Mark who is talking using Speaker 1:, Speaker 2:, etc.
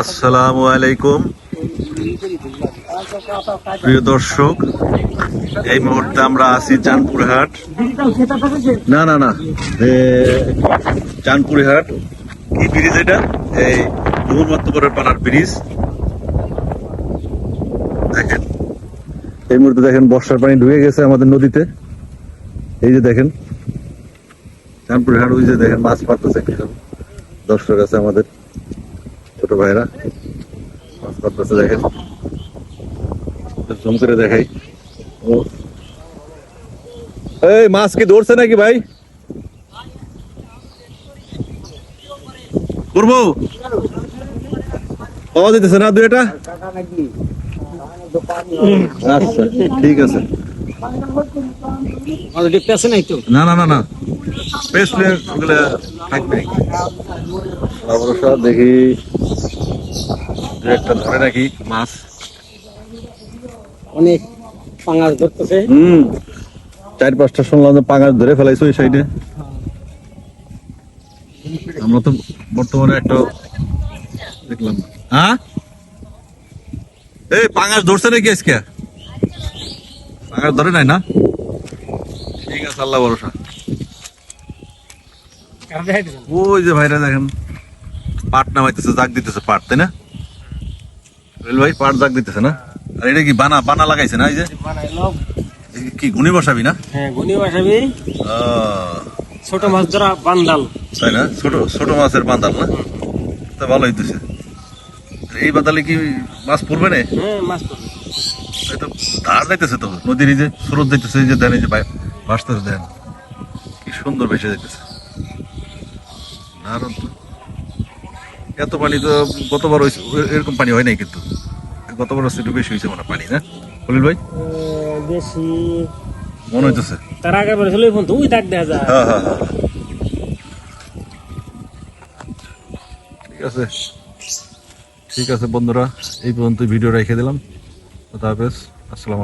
Speaker 1: আসসালামু আলাইকুম। প্রিয় দর্শক, এই মুহূর্তে আমরা আছি চাঁদপুরহাট। না না না চাঁদপুরহাট। কি ব্রিজ এটা? এই পানার ব্রিজ। দেখেন, এই মুহূর্তে দেখেন বর্ষার পানি ঢুকে গেছে আমাদের নদীতে। এই যে দেখেন, চাঁদপুরহাট, ওই যে দেখেন মাছ পাততেছে কিছু দর্শক আছে আমাদের। ছোট ভাইরা। মাছ পাততেছে দেখেন। জুম করে দেখাই। ও। এই, মাছ কি ধরছে নাকি ভাই? করব পাওয়া যেতেছে না দুই এটা আচ্ছা ঠিক আছে।
Speaker 2: নাই তো?
Speaker 1: না না না না। ওগুলো থাকবে। ভরসা দেখি। একটা ধরে নাকি মাছ।
Speaker 2: অনেক পাঙাশ ধরতেছে।
Speaker 1: হুম। চার পাঁচটা শুনলাম যে পাঙাশ ধরে ফেলাইছো ওই সাইডে আমরা তো বর্তমানে একটা দেখলাম। হ্যাঁ? এই পাঙাশ ধরছে নাকি আজকে? ধরে নাই না? ঠিক আছে আল্লাহ ভরসা। ওই যে ভাইরা দেখেন পাট নামাইতেছে জাগ দিতেছে পাট তাই না? রেল ভাই পাট জাগ দিতেছে না? আর এটা কি বানা বানা লাগাইছে না এই যে? কি গুনি বসাবি না?
Speaker 2: হ্যাঁ গুনি বাসাবি। ছোট মাছ ধরা বান্দাল।
Speaker 1: তাই না? ছোট ছোট মাছের বান্দাল না? তা ভালো হইতেছে। এই বাদালে কি মাছ পড়বে না?
Speaker 2: হ্যাঁ মাছ পড়বে।
Speaker 1: তো ধার যাইতেছে তো। নদীর যে স্রোত যাইতেছে যে দেন এই যে ভাসতেছে দেন। কি সুন্দর ভেসে যাইতেছে। দারুণ তো এত পানি তো গতবার এরকম পানি হয় নাই কিন্তু। গতবার একটু বেশি হয়েছে মনে পানি না? খলিল ভাই?
Speaker 2: বেশি
Speaker 1: মনে হইতেছে।
Speaker 2: তার আগে ফোন তো ওই দাগ দেখা যায়।
Speaker 1: হ্যাঁ হ্যাঁ হ্যাঁ। ঠিক আছে। ঠিক আছে বন্ধুরা এই পর্যন্ত ভিডিও রেখে দিলাম। কথা হাফেজ। আসসালামু